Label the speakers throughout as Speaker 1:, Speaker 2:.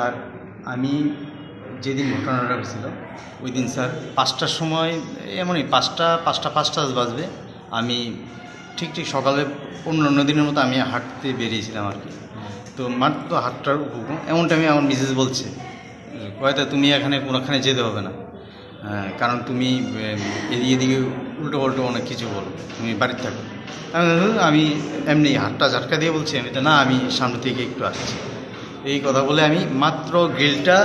Speaker 1: Sir আমি যেদিন ঘটনাটা হয়েছিল ওই দিন স্যার পাঁচটার সময় এমনই পাঁচটা পাঁচটা পাঁচটা বাজবে আমি ঠিক ঠিক সকালে অন্য অন্য দিনের মতো আমি হাঁটতে বেরিয়েছিলাম আর কি। তো মার তো হাটটার উপকূল এমন টাইমে আমার মিসেস বলছে কয়টা তুমি এখানে কোনোখানে যেতে হবে না। হ্যাঁ, কারণ তুমি এদিকে এদিকে উল্টো পাল্টো অনেক কিছু বলো তুমি বাড়িতে থাকো। আমি আমি এমনি হাতটা ঝাটকা দিয়ে বলছি আমি তো না আমি সামনে থেকে একটু আসছি। এই কথা বলে আমি মাত্র গিলটা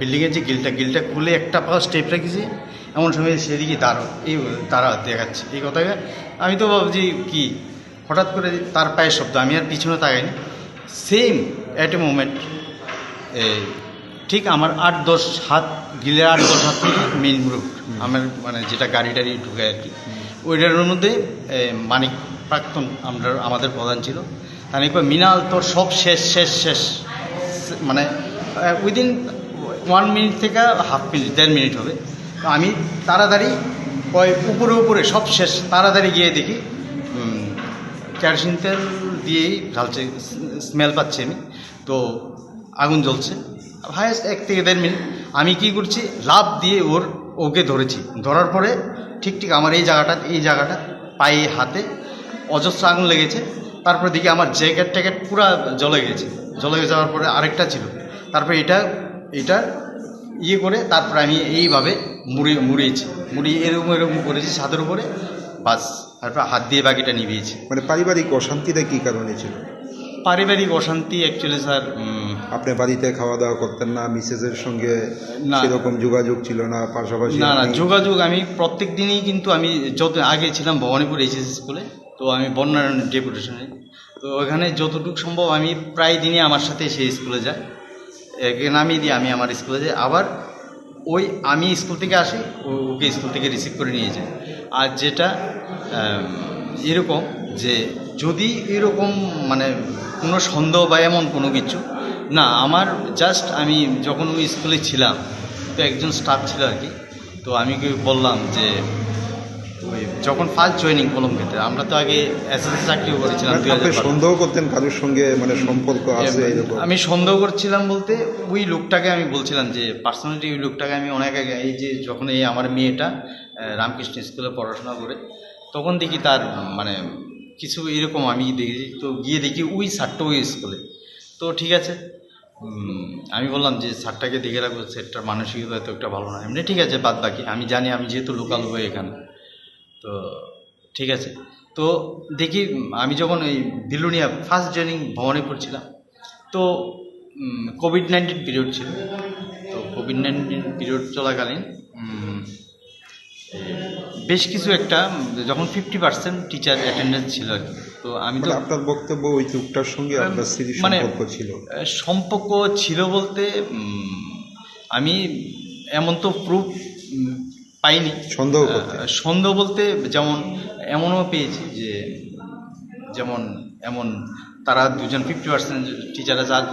Speaker 1: বিল্ডিংয়ের যে গিলটা গিলটা খুলে একটা পা স্টেপ রেখেছি। এমন সময় সেদিকে দাঁড়ো এই তারা দেখাচ্ছে। এই কথাকে আমি তো ভাবছি কি, হঠাৎ করে তার পায়ের শব্দ, আমি আর পিছনে তাকাইনি। সেম অ্যাট এ মোমেন্ট ঠিক আমার আট দশ হাত গিলে আট দশ হাত থেকে মেন রুট আমার মানে যেটা গাড়ি টাড়ি ঢুকে আর কি। ওইটার মধ্যে মানিক প্রাক্তন আমরা আমাদের প্রধান ছিল। একবার মিনাল, তোর সব শেষ শেষ শেষ। মানে উইদিন ওয়ান মিনিট থেকে হাফ মিনিট দেড় মিনিট হবে। আমি তাড়াতাড়ি ওই উপরে উপরে সব শেষ, তাড়াতাড়ি গিয়ে দেখি কেরোসিন তেল দিয়েই ঢালছে স্মেল পাচ্ছি আমি। তো আগুন জ্বলছে হায়েস্ট এক থেকে দেড় মিনিট আমি কি করছি লাভ দিয়ে ওর, ওকে ধরেছি। ধরার পরে ঠিক ঠিক আমার এই জায়গাটা এই জায়গাটা, পায়ে, হাতে অজস্র আগুন লেগেছে। তারপরে দেখি আমার জ্যাকেট ট্যাকেট পুরো জলে গেছে। জ্বলে যাওয়ার পরে আরেকটা ছিল। তারপরে এটা এটা ইয়ে করে তারপরে আমি এইভাবে মুড়ে মুড়িয়েছি। মুড়িয়ে এরকম এরকম করেছি ছাদের উপরে। বাস তারপর হাত দিয়ে বাকিটা নিভিয়েছি।
Speaker 2: মানে পারিবারিক অশান্তিটা কী কারণে ছিল?
Speaker 1: পারিবারিক অশান্তি অ্যাকচুয়ালি স্যার
Speaker 2: আপনি বাড়িতে খাওয়া দাওয়া করতেন না মিসেসের সঙ্গে
Speaker 1: না।
Speaker 2: সেরকম যোগাযোগ ছিল না পাশাপাশি
Speaker 1: না না যোগাযোগ আমি প্রত্যেক দিনই কিন্তু আমি যত আগে ছিলাম ভবানীপুর এইচএস স্কুলে তো আমি বন্যারণ্য ডেপুটেশনে তো ওখানে যতটুকু সম্ভব আমি প্রায় দিনই আমার সাথে সেই স্কুলে যাই। একে নামিয়ে দিয়ে আমি আমার স্কুলে যাই। আবার ওই আমি স্কুল থেকে আসি ওকে স্কুল থেকে রিসিভ করে নিয়ে যাই। আর যেটা এরকম যে যদি এরকম মানে কোনো সন্দেহ বা এমন কোনো কিছু, না, আমার জাস্ট আমি যখন ওই স্কুলে ছিলাম, তো একজন স্টাফ ছিল আর কি, তো আমি বললাম যে ওই যখন ফার্স্ট জয়েনিং কলম্বিয়াতে আমরা তো আগে এসএসসি চাকরিও করেছিলাম দুই
Speaker 2: আপনি সন্দেহ করতেন কারোর সঙ্গে মানে সম্পর্ক আছে
Speaker 1: আমি সন্দেহ করছিলাম বলতে ওই লোকটাকে আমি বলছিলাম যে পার্সোনালি ওই লোকটাকে আমি অনেক আগে এই যে যখন এই আমার মেয়েটা রামকৃষ্ণ স্কুলে পড়াশোনা করে তখন দেখি তার মানে কিছু এরকম আমি দেখি তো গিয়ে দেখি ওই স্যারটা ওই স্কুলে তো ঠিক আছে আমি বললাম যে স্যারটাকে দেখে রাখব স্যারটার মানসিকতা তো একটা ভালো না। এমনি ঠিক আছে বাদ বাকি আমি জানি আমি যেহেতু লোকাল হয়ে এখানে। তো ঠিক আছে। তো দেখি আমি যখন এই বিলুনিয়া ফার্স্ট জয়েনিং ভবনে পড়ছিলাম তো কোভিড নাইন্টিন পিরিয়ড ছিল। তো কোভিড নাইন্টিন পিরিয়ড চলাকালীন বেশ কিছু একটা যখন ফিফটি পার্সেন্ট টিচার অ্যাটেন্ডেন্স ছিল আর কি। তো আমি তো
Speaker 2: মানে আপনার বক্তব্য ওই লোকটার সঙ্গে আপনার
Speaker 1: মানে
Speaker 2: সম্পর্ক ছিল।
Speaker 1: সম্পর্ক ছিল বলতে আমি এমন তো প্রুফ পাইনি।
Speaker 2: সন্দেহ
Speaker 1: সন্দেহ বলতে যেমন এমনও পেয়েছি যে যেমন এমন তারা দুজন ফিফটি পার্সেন্ট টিচাররা আর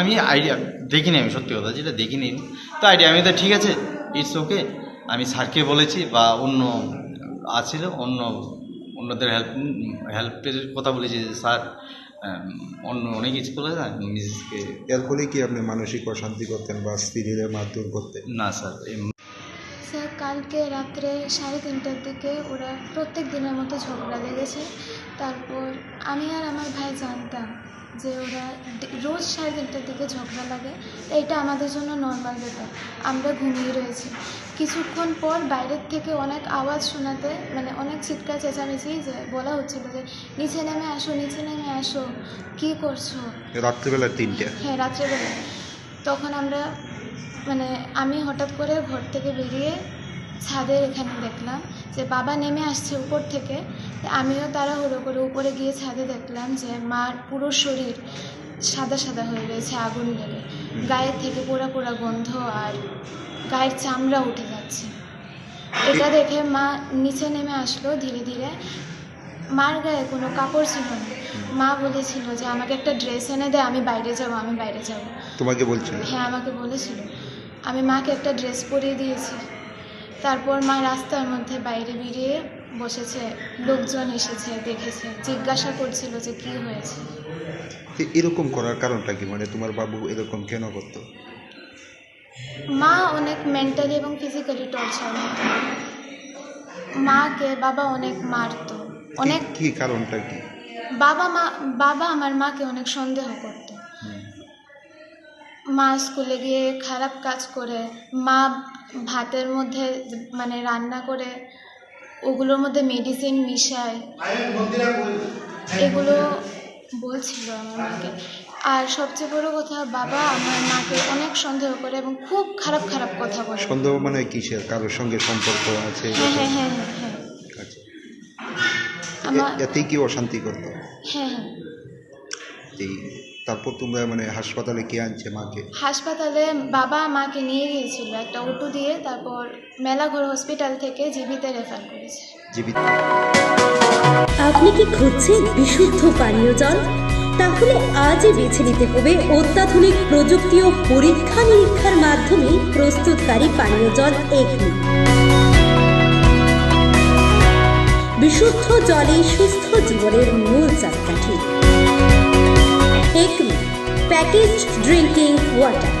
Speaker 1: আমি আইডিয়া দেখিনি আমি সত্যি কথা যেটা দেখিনি। তো আইডিয়া আমি তো ঠিক আছে ইটস ওকে আমি স্যারকে বলেছি বা অন্য আছিল অন্য অন্যদের হেল্প হেল্পের কথা বলেছি যে স্যার অন্য অনেক স্কুল আছে মিসেসকে
Speaker 2: এর ফলে কি আপনি মানসিক অশান্তি করতেন বা স্ত্রীদের মারধর করতেন?
Speaker 1: না স্যার
Speaker 3: স্যার কালকে রাত্রে সাড়ে তিনটার দিকে ওরা প্রত্যেক দিনের মতো ঝগড়া লেগেছে। তারপর আমি আর আমার ভাই জানতাম যে ওরা রোজ সাড়ে তিনটার দিকে ঝগড়া লাগে। এইটা আমাদের জন্য নর্মাল ব্যাপার। আমরা ঘুমিয়ে রয়েছি। কিছুক্ষণ পর বাইরের থেকে অনেক আওয়াজ শোনাতে মানে অনেক চিৎকার চেঁচামেচি যে বলা হচ্ছিল যে নিচে নেমে আসো নিচে নেমে আসো। কী করছ?
Speaker 2: রাত্রিবেলা তিনটে।
Speaker 3: হ্যাঁ রাত্রেবেলা। তখন আমরা মানে আমি হঠাৎ করে ঘর থেকে বেরিয়ে ছাদের এখানে দেখলাম যে বাবা নেমে আসছে উপর থেকে। আমিও তাড়াহুড়ো করে উপরে গিয়ে ছাদে দেখলাম যে মার পুরো শরীর সাদা সাদা হয়ে রয়েছে, আগুন লেগে। গায়ের থেকে পোড়া পোড়া গন্ধ আর গায়ের চামড়া উঠে যাচ্ছে। এটা দেখে মা নিচে নেমে আসলো ধীরে ধীরে। মার গায়ে কোনো কাপড় ছিল না। মা বলেছিল যে আমাকে একটা ড্রেস এনে দে আমি বাইরে যাব আমি বাইরে যাব।
Speaker 2: তোমাকে বলছিল?
Speaker 3: হ্যাঁ আমাকে বলেছিল। আমি মাকে একটা ড্রেস পরিয়ে দিয়েছি। তারপর মা রাস্তার মধ্যে বাইরে বেরিয়ে বসেছে লোকজন এসেছে দেখেছে জিজ্ঞাসা করছিল যে কি হয়েছে?
Speaker 2: এরকম করার কারণটা কি? মানে তোমার বাবু এরকম কেন করতো?
Speaker 3: মা অনেক মেন্টালি এবং ফিজিক্যালি টর্চার মাকে বাবা অনেক মারতো। অনেক
Speaker 2: কি- কারণটা কি?
Speaker 3: বাবা মা বাবা আমার মাকে অনেক সন্দেহ করতো। মা স্কুলে গিয়ে খারাপ কাজ করে মা ভাতের মধ্যে মানে রান্না করে ওগুলোর মধ্যে মেডিসিন মিশায়। এগুলো বলছিল আমার মাকে। আর সবচেয়ে বড় কথা বাবা আমার মাকে অনেক সন্দেহ করে এবং খুব খারাপ খারাপ কথা বলে।
Speaker 2: সন্দেহ মানে কিসের? কারোর সঙ্গে সম্পর্ক আছে?
Speaker 3: হ্যাঁ হ্যাঁ হ্যাঁ।
Speaker 2: এতেই কি অশান্তি করতো।
Speaker 3: হ্যাঁ হ্যাঁ।
Speaker 2: এই তারপর তোমরা মানে হাসপাতালে কে আনছে মাকে?
Speaker 3: হাসপাতালে বাবা মাকে নিয়ে গিয়েছিল একটা অটো দিয়ে তারপর মেলাঘর হসপিটাল থেকে জীবিতে রেফার করেছে।
Speaker 2: জীবিত।
Speaker 4: আপনি কি খুঁজছেন বিশুদ্ধ পানীয় জল? তাহলে আজই বেছে নিতে হবে অত্যাধুনিক প্রযুক্তি ও পরীক্ষা নিরীক্ষার মাধ্যমে প্রস্তুতকারী পানীয় জল এগনি বিশুদ্ধ জলে সুস্থ জীবনের মূল চাকাঠি। Package drinking water